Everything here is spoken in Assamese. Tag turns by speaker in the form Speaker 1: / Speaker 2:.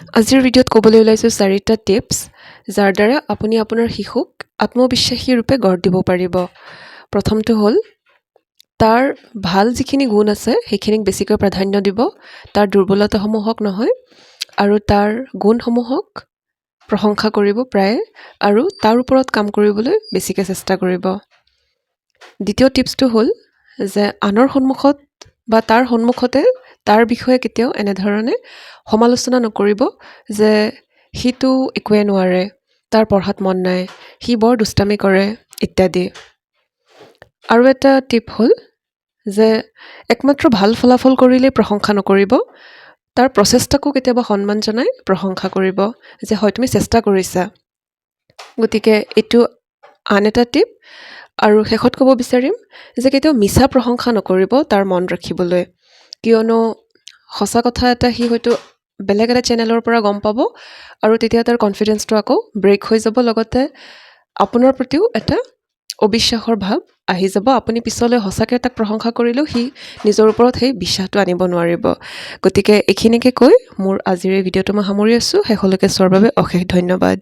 Speaker 1: আজিৰ ভিডিঅ'ত ক'বলৈ ওলাইছোঁ চাৰিটা টিপছ যাৰ দ্বাৰা আপুনি আপোনাৰ শিশুক আত্মবিশ্বাসী ৰূপে গঢ় দিব পাৰিব। প্ৰথমটো হ'ল তাৰ ভাল যিখিনি গুণ আছে সেইখিনিক বেছিকৈ প্ৰাধান্য দিব। তাৰ দুৰ্বলতাসমূহক নহয় আৰু তাৰ গুণসমূহক প্ৰশংসা কৰিব প্ৰায়ে আৰু তাৰ ওপৰত কাম কৰিবলৈ বেছিকৈ চেষ্টা কৰিব। দ্বিতীয় টিপছটো হ'ল যে আনৰ সন্মুখত বা তাৰ সন্মুখতে তাৰ বিষয়ে কেতিয়াও এনেধৰণে সমালোচনা নকৰিব যে সিটো একোৱে নোৱাৰে তাৰ পঢ়াত মন নাই সি বৰ দুষ্টামি কৰে ইত্যাদি। আৰু এটা টিপ হ'ল যে একমাত্ৰ ভাল ফলাফল কৰিলেই প্ৰশংসা নকৰিব তাৰ প্ৰচেষ্টাকো কেতিয়াবা সন্মান জনাই প্ৰশংসা কৰিব যে হয় তুমি চেষ্টা কৰিছা। গতিকে এইটো আন এটা টিপ আৰু শেষত ক'ব বিচাৰিম যে কেতিয়াও মিছা প্ৰশংসা নকৰিব তাৰ মন ৰাখিবলৈ। কিয়নো সঁচা কথা এটা সি হয়তো বেলেগ এটা চেনেলৰ পৰা গম পাব আৰু তেতিয়া তাৰ কনফিডেঞ্চটো আকৌ ব্ৰেক হৈ যাব। লগতে আপোনাৰ প্ৰতিও এটা অবিশ্বাসৰ ভাৱ আহি যাব। আপুনি পিছলৈ সঁচাকৈ তাক প্ৰশংসা কৰিলেও সি নিজৰ ওপৰত সেই বিশ্বাসটো আনিব নোৱাৰিব। গতিকে এইখিনিকে কৈ মোৰ আজিৰ এই ভিডিঅ'টো মই সামৰি আছোঁ। শেষলৈকে চোৱাৰ বাবে অশেষ ধন্যবাদ।